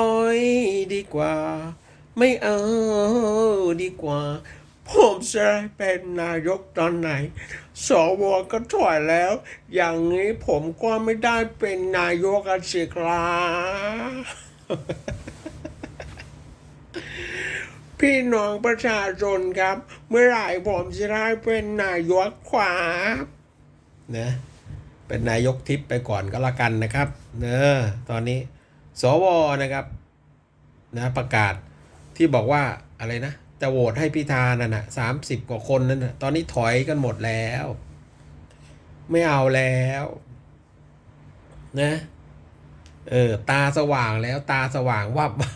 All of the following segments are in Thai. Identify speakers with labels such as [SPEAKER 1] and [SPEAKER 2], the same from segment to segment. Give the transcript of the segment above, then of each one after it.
[SPEAKER 1] อยดีกว่า ไม่เอาดีกว่า ผมจะได้เป็นนายกตอนไหน สวก็ถอยแล้ว อย่างนี้ผมก็ไม่ได้เป็นนายกกันสิครับพี่น้องประชาชนครับ เมื่อไหร่ผมจะได้เป็นนายกครับนะเป็นนายกทิพย์ไปก่อนก็แล้วกันนะครับ เนอะตอนนี้ สวนะครับนะประกาศที่บอกว่าอะไรนะ จะโหวตให้พิธานั่นนะสามสิบกว่าคนนั่นนะตอนนี้ถอยกันหมดแล้ว ไม่เอาแล้วนะเออตาสว่างแล้วตาสว่างวับวับ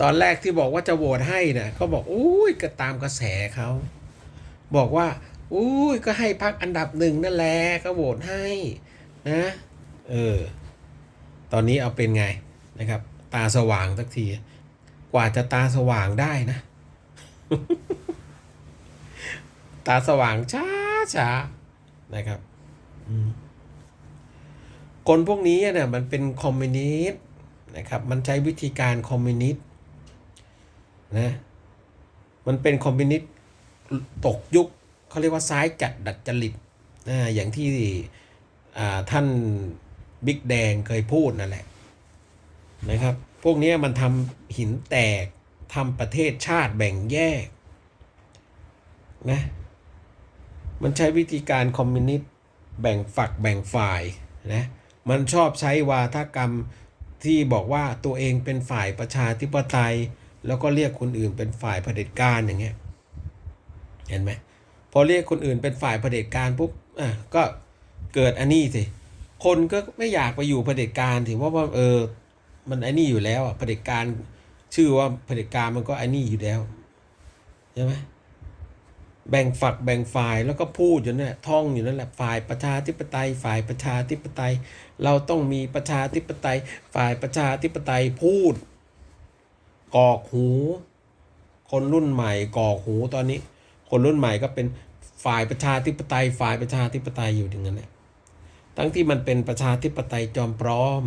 [SPEAKER 1] ตอนแรกที่บอกว่าจะโหวตให้นี่ยเขาบอกอุ้ยก็ตามกระแสเขาบอกว่าอุ้ยก็ให้พักอันดับหนึ่งนั่นแหละก็โหวตให้นะเออ ตอนนี้เอาเป็นไงนะครับ ตาสว่างสักที กว่าจะตาสว่างได้นะ ตาสว่างช้าช้านะครับคนพวกนี้เนี่ยมันเป็นคอมมิวนิสต์นะครับ มันใช้วิธีการคอมมิวนิสต์นะ มันเป็นคอมมิวนิสต์ตกยุคเขาเรียกว่าซ้ายจัดดัดจริตนะอย่างที่ท่าน บิ๊กแดงเคยพูดนั่นแหละนะครับ พวกนี้มันทำหินแตกทำประเทศชาติแบ่งแยกนะมันใช้วิธีการคอมมิวนิสต์แบ่งฝักแบ่งฝ่ายนะมันชอบใช้วาทกรรมที่บอกว่าตัวเองเป็นฝ่ายประชาธิปไตย แล้วก็เรียกคนอื่นเป็นฝ่ายเผด็จการอย่างเงี้ยเห็นไหมพอเรียกคนอื่นเป็นฝ่ายเผด็จการปุ๊บอะก็เกิดอันนี้สิ คนก็ไม่อยากไปอยู่เผด็จการถือว่าว่าเออ มันไอ้นี่อยู่แล้วอะเผด็จการชื่อว่าเผด็จการมันก็ไอ้นี่อยู่แล้วใช่ไหมแบ่งฝักแบ่งฝ่ายแล้วก็พูดอยู่นั่นแหละท่องอยู่นั่นแหละฝ่ายประชาธิปไตย ฝ่ายประชาธิปไตย เราต้องมีประชาธิปไตย ฝ่ายประชาธิปไตยพูด กอกหู คนรุ่นใหม่กอกหูตอนนี้ คนรุ่นใหม่ก็เป็นฝ่ายประชาธิปไตย ฝ่ายประชาธิปไตยอยู่อย่างนั้นแหละ ทั้งที่มันเป็นประชาธิปไตยจอมปลอม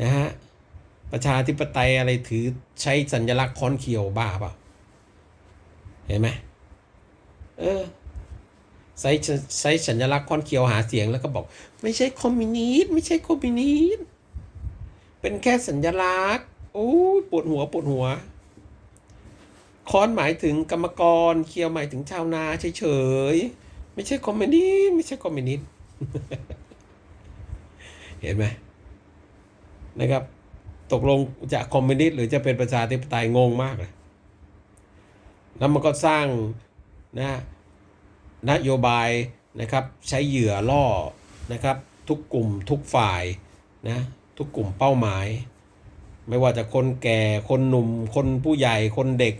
[SPEAKER 1] นะฮะประชาธิปไตยอะไรถือใช้สัญลักษณ์ค้อนเขียวบ้าเปล่าเห็นไหมเออใช้ใช้สัญลักษณ์ค้อนเขียวหาเสียงแล้วก็บอก ไม่ใช่คอมมิวนิสต์ไม่ใช่คอมมิวนิสต์เป็นแค่สัญลักษณ์โอ้ปวดหัวปวดหัวค้อนหมายถึงกรรมกรเขียวหมายถึงชาวนาเฉยๆ ไม่ใช่คอมมิวนิสต์ไม่ใช่คอมมิวนิสต์เห็นไหมนะครับ ตกลงจะคอมมิวนิสต์หรือจะเป็นประชาธิปไตยงงมากเลยแล้วมันก็สร้างนะนโยบายนะครับ ใช้เหยื่อล่อนะครับ ทุกกลุ่มทุกฝ่ายนะทุกกลุ่มเป้าหมาย ไม่ว่าจะคนแก่คนหนุ่ม คนผู้ใหญ่คนเด็ก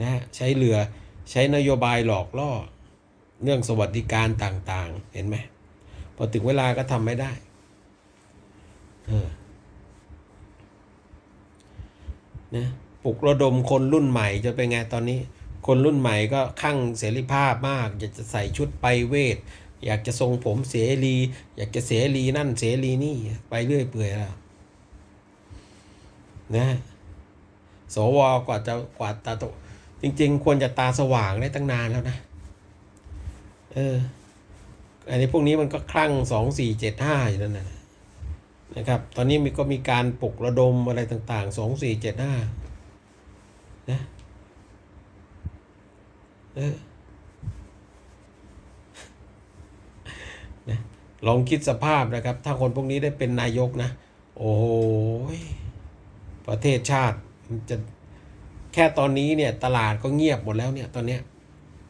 [SPEAKER 1] นะใช้เหลือใช้นโยบายหลอกล่อ เรื่องสวัสดิการต่าง ๆ เห็นไหมพอถึงเวลาก็ทำไม่ได้เออนะปลุกระดมคนรุ่นใหม่จะเป็นไงตอนนี้ คนรุ่นใหม่ก็ข้างเสรีภาพมาก อยากจะใส่ชุดไปเวท อยากจะทรงผมเสรี อยากจะเสรีนั่นเสรีนี่ไปเรื่อยเปื่อยแล้วนะสวกว่าจะกว่าตาโตจริง ๆ ควรจะตาสว่างได้ตั้งนานแล้วนะ เออ อันนี้พวกนี้มันก็คลั่งสองสี่เจ็ดห้าอยู่นั่นนะนะครับ ตอนนี้มีก็มีการปลุกระดมอะไรต่างๆสองสี่เจ็ดห้านะเออนะลองคิดสภาพนะครับ ถ้าคนพวกนี้ได้เป็นนายกนะ โอ้โห ประเทศชาติมันจะแค่ตอนนี้เนี่ยตลาดก็เงียบหมดแล้วเนี่ยตอนเนี้ย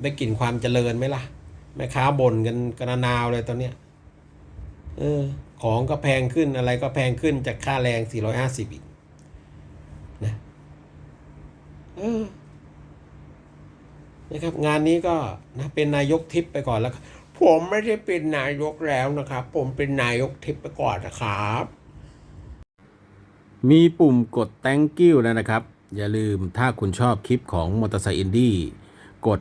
[SPEAKER 1] ได้กลิ่นความเจริญไหมล่ะ แม่ค้าบ่นกันกระนาวเลยตอนเนี้ยเออ ของก็แพงขึ้นอะไรก็แพงขึ้นจากค่าแรง 450 อีกนะเออนะครับ งานนี้ก็นะเป็นนายกทิพย์ไปก่อนแล้ว ผมไม่ได้เป็นนายกแล้วนะครับ ผมเป็นนายกทิพย์ไปก่อนนะครับ
[SPEAKER 2] มีปุ่มกด thank you แล้วนะครับ อย่าลืมถ้าคุณชอบคลิปของมอเตอร์ไซค์อินดี้กด